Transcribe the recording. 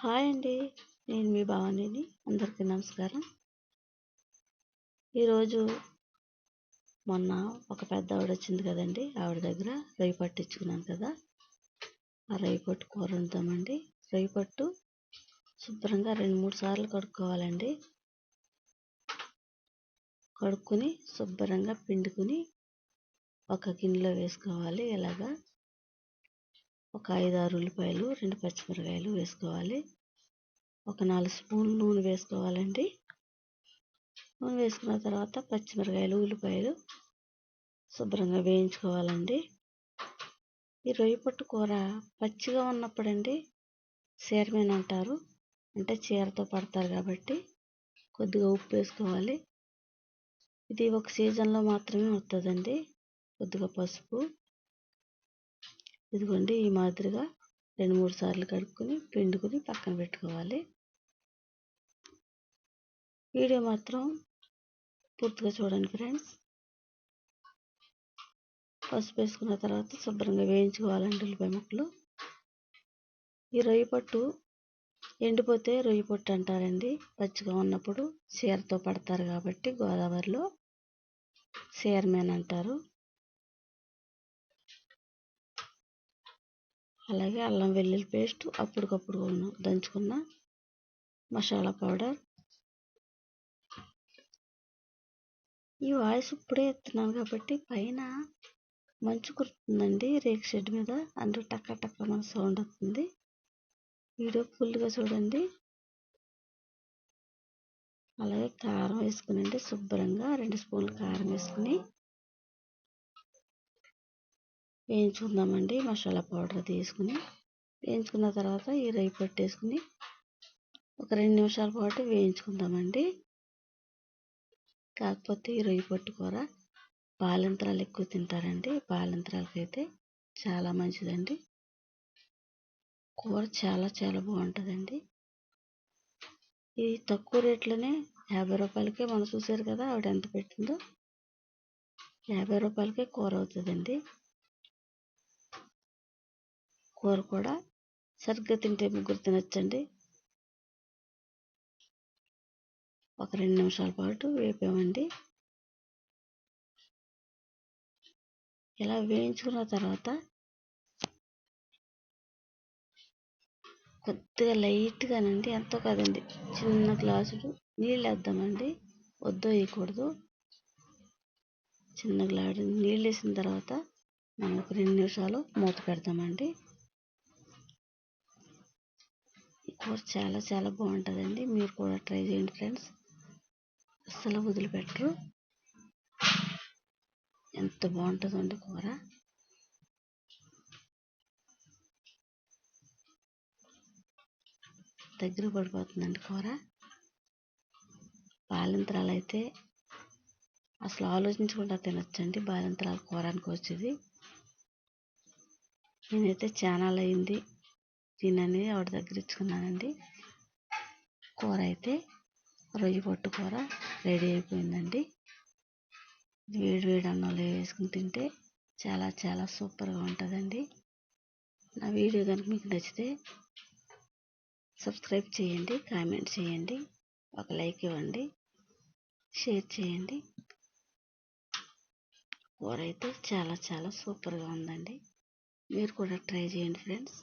Hi అండి నేను మీ భావనిని. అందరికీ నమస్కారం. ఈరోజు మొన్న ఒక పెద్ద ఆవిడ వచ్చింది కదండి. ఆవిడ దగ్గర రొయ్యి ఇచ్చుకున్నాను కదా. ఆ రొయ్యి పట్టు కూర వండుతామండి రొయ్యి పట్టు శుభ్రంగా రెండు మూడు సార్లు కడుక్కోవాలండి. కడుక్కొని శుభ్రంగా పిండుకొని ఒక గిన్నెలో వేసుకోవాలి. ఇలాగా ఒక ఐదు ఆరు ఉల్లిపాయలు రెండు పచ్చిమిరకాయలు వేసుకోవాలి. ఒక నాలుగు స్పూన్లు నూనె వేసుకోవాలండి. నూనె వేసుకున్న తర్వాత పచ్చిమిరకాయలు ఉల్లిపాయలు శుభ్రంగా వేయించుకోవాలండి. ఈ రొయ్య పట్టు కూర పచ్చిగా ఉన్నప్పుడండి చీరమేన అంటారు. అంటే చీరతో పడతారు కాబట్టి కొద్దిగా ఉప్పు వేసుకోవాలి. ఇది ఒక సీజన్లో మాత్రమే వస్తుందండి కొద్దిగా పసుపు ఇదిగోండి ఈ మాదిరిగా రెండు మూడు సార్లు కడుక్కొని పిండుకొని పక్కన పెట్టుకోవాలి. వీడియో మాత్రం పూర్తిగా చూడండి ఫ్రెండ్స్. పసుపు వేసుకున్న తర్వాత శుభ్రంగా వేయించుకోవాలండి ఉల్లిపాయ ముక్కలు ఈ రొయ్య పట్టు ఎండిపోతే రొయ్య పొట్టు అంటారండి. పచ్చిగా ఉన్నప్పుడు చీరతో పడతారు కాబట్టి గోదావరిలో చీరమేన్ అంటారు. అలాగే అల్లం వెల్లుల్లి పేస్ట్ అప్పటికప్పుడు దంచుకున్న మసాలా పౌడర్ ఈ వాయిస్ ఇప్పుడే ఎత్తున్నాను కాబట్టి పైన మంచు కురుతుందండి రేక్ షెడ్ మీద. అందులో టక్క టక్క మన సౌండ్ వస్తుంది. వీడియో ఫుల్గా చూడండి. అలాగే కారం వేసుకునండి శుభ్రంగా. రెండు స్పూన్లు కారం వేసుకుని వేయించుకుందామండి. మసాలా పౌడర్ తీసుకుని వేయించుకున్న తర్వాత ఈ రై పెట్టేసుకుని ఒక రెండు నిమిషాల పాటు వేయించుకుందామండి. కాకపోతే ఈ రొయ్యి పట్టు కూర బాలింతరాలు ఎక్కువ తింటారండి. బాలింతరాలకైతే చాలా మంచిదండి. కూర చాలా చాలా బాగుంటుందండి. ఇది తక్కువ రేట్లోనే యాభై రూపాయలకే మనం చూసారు కదా ఆవిడ ఎంత పెట్టిందో? యాభై రూపాయలకే కూర అవుతుందండి. కూర కూడా సరిగ్గా తింటే ముగ్గురు తినచ్చండి ఒక రెండు నిమిషాల పాటు వేపామండి. ఇలా వేయించుకున్న తర్వాత కొద్దిగా లైట్గానండి ఎంతో కదండి. చిన్న గ్లాసులు నీళ్ళు వేద్దామండి. వద్దు వేయకూడదు. చిన్న గ్లాడు నీళ్ళు వేసిన తర్వాత మనం ఒక రెండు నిమిషాలు మూత పెడతామండి ఈ కూర చాలా చాలా బాగుంటుందండి. మీరు కూడా ట్రై చేయండి ఫ్రెండ్స్. అస్సలు వదిలిపెట్టరు. ఎంత బాగుంటుందండి కూర. దగ్గర పడిపోతుందండి కూర. బాలింతరాలు అయితే అసలు ఆలోచించకుండా తినొచ్చండి బాలింతరాలు కూర వచ్చేది. నేనైతే ఛానల్ అయింది. తినని ఆవిడ దగ్గర ఇచ్చుకున్నానండి కూర అయితే రొయ్యి పొట్టు కూర రెడీ అయిపోయిందండి. వేడి వేడి అన్నంలో వేసుకుని తింటే చాలా చాలా సూపర్గా ఉంటుందండి. నా వీడియో కనుక మీకు నచ్చితే సబ్స్క్రైబ్ చేయండి కామెంట్ చేయండి ఒక లైక్ ఇవ్వండి షేర్ చేయండి. కూర అయితే చాలా చాలా సూపర్గా ఉందండి. మీరు కూడా ట్రై చేయండి ఫ్రెండ్స్.